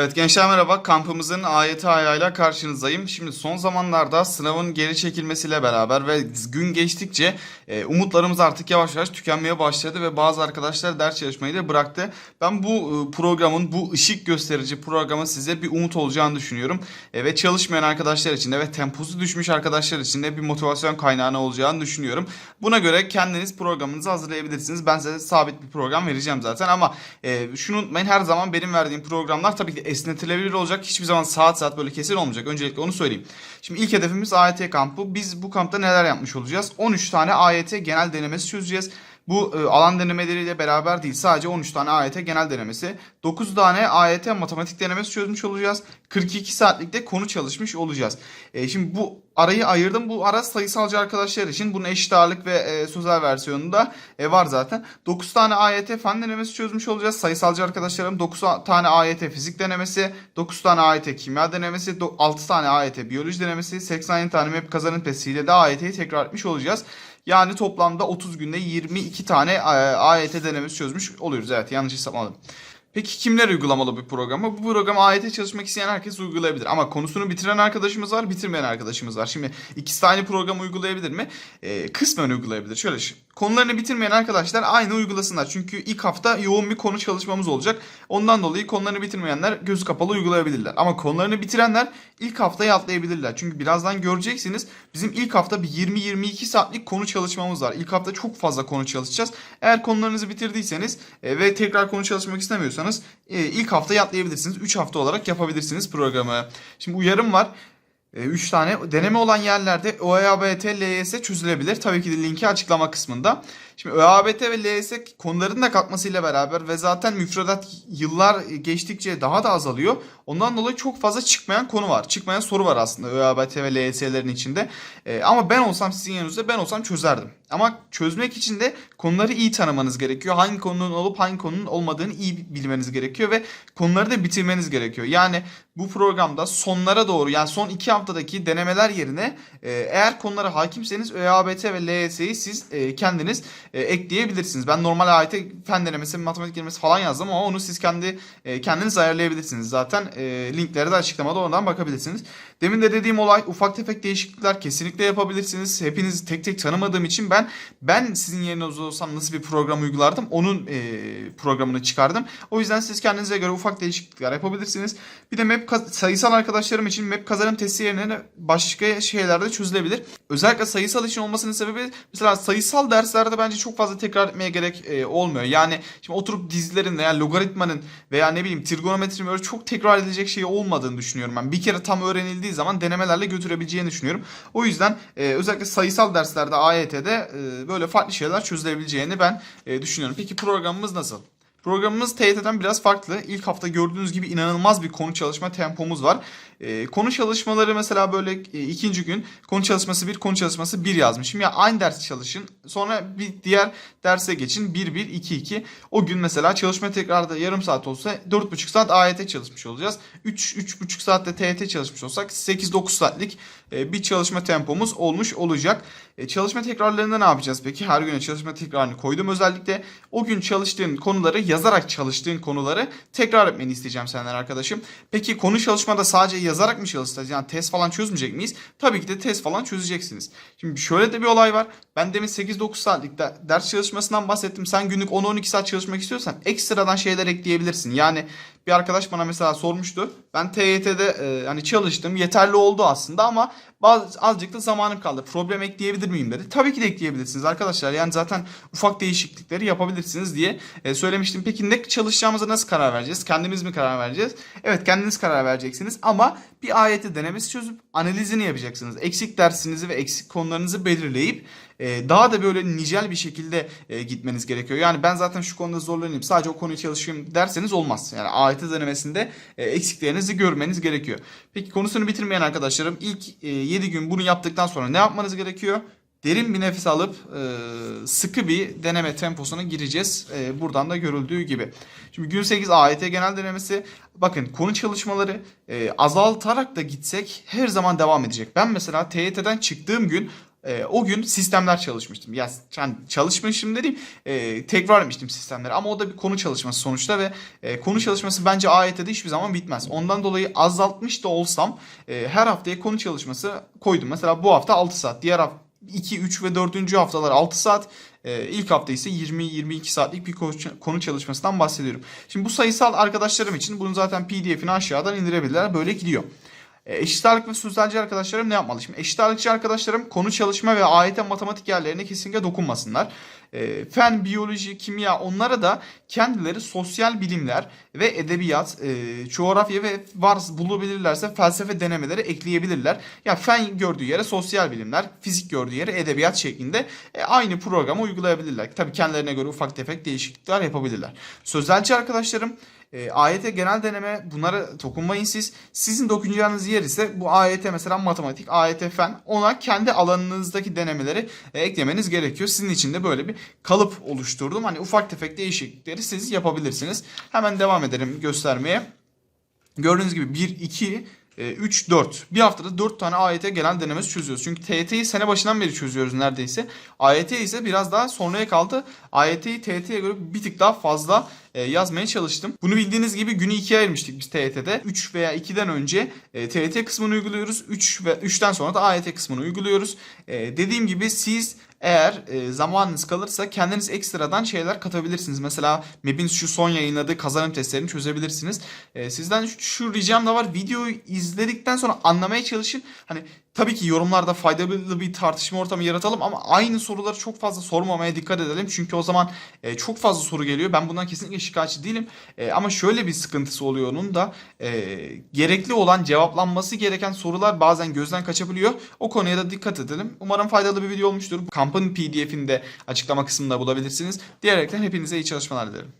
Evet gençler merhaba. Kampımızın AYT ayağıyla karşınızdayım. Şimdi son zamanlarda sınavın geri çekilmesiyle beraber ve gün geçtikçe e, umutlarımız artık yavaş yavaş tükenmeye başladı ve bazı arkadaşlar ders çalışmayı da bıraktı. Ben bu e, programın, bu ışık gösterici programın size bir umut olacağını düşünüyorum. E, ve çalışmayan arkadaşlar için de ve temposu düşmüş arkadaşlar için de bir motivasyon kaynağına olacağını düşünüyorum. Buna göre kendiniz programınızı hazırlayabilirsiniz. Ben size sabit bir program vereceğim zaten ama e, şunu unutmayın her zaman benim verdiğim programlar tabii ki esnetilebilir olacak. Hiçbir zaman saat saat böyle kesin olmayacak. Öncelikle onu söyleyeyim. Şimdi ilk hedefimiz AYT kampı. Biz bu kampta neler yapmış olacağız? 13 tane AYT genel denemesi çözeceğiz. Bu e, alan denemeleriyle beraber değil sadece 13 tane AYT genel denemesi. 9 tane AYT matematik denemesi çözmüş olacağız. 42 saatlikte konu çalışmış olacağız. E, şimdi bu arayı ayırdım. Bu ara sayısalcı arkadaşlar için bunun eşit ağırlık ve e, sözel versiyonunda e, var zaten. 9 tane AYT fen denemesi çözmüş olacağız. Sayısalcı arkadaşlarım 9 tane AYT fizik denemesi, 9 tane AYT kimya denemesi, 6 tane AYT biyoloji denemesi, 87 tane MEP kazanım testiyle de AYT'yi tekrar etmiş olacağız. Yani toplamda 30 günde 22 tane e, AYT denemesi çözmüş oluyoruz. Evet yanlış hesaplamadım. Peki kimler uygulamalı bu programı? Bu programı AYT çalışmak isteyen herkes uygulayabilir. Ama konusunu bitiren arkadaşımız var, bitirmeyen arkadaşımız var. Şimdi ikisi aynı programı uygulayabilir mi? Ee, kısmen uygulayabilir. Şöyle konularını bitirmeyen arkadaşlar aynı uygulasınlar. Çünkü ilk hafta yoğun bir konu çalışmamız olacak. Ondan dolayı konularını bitirmeyenler gözü kapalı uygulayabilirler. Ama konularını bitirenler ilk haftayı atlayabilirler. Çünkü birazdan göreceksiniz bizim ilk hafta bir 20-22 saatlik konu çalışmamız var. İlk hafta çok fazla konu çalışacağız. Eğer konularınızı bitirdiyseniz e, ve tekrar konu çalışmak istemiyorsanız e, ilk haftayı atlayabilirsiniz. 3 hafta olarak yapabilirsiniz programı. Şimdi uyarım var. 3 tane deneme olan yerlerde ÖABT, LYS çözülebilir. Tabii ki de linki açıklama kısmında. Şimdi ÖABT ve LYS konuların da kalkmasıyla beraber ve zaten müfredat yıllar geçtikçe daha da azalıyor. Ondan dolayı çok fazla çıkmayan konu var. Çıkmayan soru var aslında ÖABT ve LYS'lerin içinde. Ee, ama ben olsam sizin yanınızda ben olsam çözerdim. Ama çözmek için de konuları iyi tanımanız gerekiyor. Hangi konunun olup hangi konunun olmadığını iyi bilmeniz gerekiyor ve konuları da bitirmeniz gerekiyor. Yani bu programda sonlara doğru yani son iki haftadaki denemeler yerine e, eğer konulara hakimseniz ÖABT ve LYS'yi siz e, kendiniz e, ekleyebilirsiniz. Ben normal AYT fen denemesi, matematik denemesi falan yazdım ama onu siz kendi e, kendiniz ayarlayabilirsiniz. Zaten e, linkleri de açıklamada oradan bakabilirsiniz. Demin de dediğim olay ufak tefek değişiklikler kesinlikle yapabilirsiniz. Hepinizi tek tek tanımadığım için ben ben sizin yerinizde olsam nasıl bir program uygulardım onun e, programını çıkardım. O yüzden siz kendinize göre ufak değişiklikler yapabilirsiniz. Bir de map sayısal arkadaşlarım için map kazanım testi yerine başka şeylerde çözülebilir. Özellikle sayısal için olmasının sebebi mesela sayısal derslerde bence çok fazla tekrar etmeye gerek e, olmuyor. Yani şimdi oturup dizilerin veya logaritmanın veya ne bileyim trigonometrinin böyle çok tekrar edilecek şey olmadığını düşünüyorum ben. Bir kere tam öğrenildiği zaman denemelerle götürebileceğini düşünüyorum. O yüzden e, özellikle sayısal derslerde AYT'de e, böyle farklı şeyler çözülebileceğini ben e, düşünüyorum. Peki programımız nasıl? Programımız TYT'den biraz farklı. İlk hafta gördüğünüz gibi inanılmaz bir konu çalışma tempomuz var. E, konu çalışmaları mesela böyle e, ikinci gün konu çalışması bir, konu çalışması bir yazmışım. Ya aynı ders çalışın. Sonra bir diğer derse geçin. 1 1 2 2. O gün mesela çalışma tekrarda yarım saat olsa 4,5 saat AYT çalışmış olacağız. 3 3,5 saatte TYT çalışmış olsak 8 9 saatlik e, bir çalışma tempomuz olmuş olacak. E, çalışma tekrarlarında ne yapacağız peki? Her güne çalışma tekrarını koydum. Özellikle o gün çalıştığın konuları yazarak çalıştığın konuları tekrar etmeni isteyeceğim senden arkadaşım. Peki konu çalışmada sadece yazarak mı çalışacağız? Yani test falan çözmeyecek miyiz? Tabii ki de test falan çözeceksiniz. Şimdi şöyle de bir olay var. Ben demin 8-9 saatlik de ders çalışmasından bahsettim. Sen günlük 10-12 saat çalışmak istiyorsan ekstradan şeyler ekleyebilirsin. Yani bir arkadaş bana mesela sormuştu. Ben TYT'de e, hani çalıştım. Yeterli oldu aslında ama bazı azıcık da zamanım kaldı. Problem ekleyebilir miyim dedi. Tabii ki de ekleyebilirsiniz arkadaşlar. Yani zaten ufak değişiklikleri yapabilirsiniz diye e, söylemiştim. Peki ne çalışacağımıza nasıl karar vereceğiz? Kendimiz mi karar vereceğiz? Evet kendiniz karar vereceksiniz ama bir ayeti denemesi çözüp analizini yapacaksınız. Eksik dersinizi ve eksik konularınızı belirleyip e, daha da böyle nicel bir şekilde e, gitmeniz gerekiyor. Yani ben zaten şu konuda zorlanayım sadece o konuyu çalışayım derseniz olmaz. Yani AYT denemesinde e, eksiklerinizi görmeniz gerekiyor. Peki konusunu bitirmeyen arkadaşlarım ilk e, 7 gün bunu yaptıktan sonra ne yapmanız gerekiyor? Derin bir nefes alıp e, sıkı bir deneme temposuna gireceğiz. E, buradan da görüldüğü gibi. Şimdi gün 8 AYT genel denemesi. Bakın konu çalışmaları e, azaltarak da gitsek her zaman devam edecek. Ben mesela TYT'den çıktığım gün o gün sistemler çalışmıştım. Ya yani çalışmışım dediğim e, tekrar etmiştim sistemleri ama o da bir konu çalışması sonuçta ve konu çalışması bence AYT'de hiçbir zaman bitmez. Ondan dolayı azaltmış da olsam her haftaya konu çalışması koydum. Mesela bu hafta 6 saat, diğer hafta 2, 3 ve 4. haftalar 6 saat. Ee, ilk hafta ise 20-22 saatlik bir konu- çalışmasından bahsediyorum. Şimdi bu sayısal arkadaşlarım için bunun zaten pdf'ini aşağıdan indirebilirler. Böyle gidiyor. E, Eşit ağırlık ve sözelci arkadaşlarım ne yapmalı? Şimdi eşit ağırlıkçı arkadaşlarım konu çalışma ve AYT matematik yerlerine kesinlikle dokunmasınlar. E, fen, biyoloji, kimya onlara da kendileri sosyal bilimler ve edebiyat, e, coğrafya ve varsa bulabilirlerse felsefe denemeleri ekleyebilirler. Ya fen gördüğü yere sosyal bilimler, fizik gördüğü yere edebiyat şeklinde e, aynı programı uygulayabilirler. Tabii kendilerine göre ufak tefek değişiklikler yapabilirler. Sözelci arkadaşlarım e, AYT genel deneme bunlara dokunmayın siz. Sizin dokunacağınız yer ise bu AYT mesela matematik, AYT fen ona kendi alanınızdaki denemeleri e, eklemeniz gerekiyor. Sizin için de böyle bir kalıp oluşturdum. Hani ufak tefek değişiklikleri siz yapabilirsiniz. Hemen devam edelim göstermeye. Gördüğünüz gibi 1, 2, 3, 4. Bir haftada 4 tane AYT genel denemesi çözüyoruz. Çünkü TYT'yi sene başından beri çözüyoruz neredeyse. AYT ise biraz daha sonraya kaldı. AYT'yi TYT'ye göre bir tık daha fazla e, yazmaya çalıştım. Bunu bildiğiniz gibi günü ikiye ayırmıştık biz TYT'de. 3 veya 2'den önce e, TYT kısmını uyguluyoruz. 3 ve 3'ten sonra da AYT kısmını uyguluyoruz. E, dediğim gibi siz eğer e, zamanınız kalırsa kendiniz ekstradan şeyler katabilirsiniz. Mesela MEB'in şu son yayınladığı kazanım testlerini çözebilirsiniz. E, sizden şu, şu ricam da var. Videoyu izledikten sonra anlamaya çalışın. Hani tabii ki yorumlarda faydalı bir tartışma ortamı yaratalım ama aynı soruları çok fazla sormamaya dikkat edelim. Çünkü o zaman e, çok fazla soru geliyor. Ben bundan kesinlikle şikayetçi değilim. E, ama şöyle bir sıkıntısı oluyor onun da e, gerekli olan cevaplanması gereken sorular bazen gözden kaçabiliyor. O konuya da dikkat edelim. Umarım faydalı bir video olmuştur. Kampın pdf'ini de açıklama kısmında bulabilirsiniz. Diyerekten hepinize iyi çalışmalar dilerim.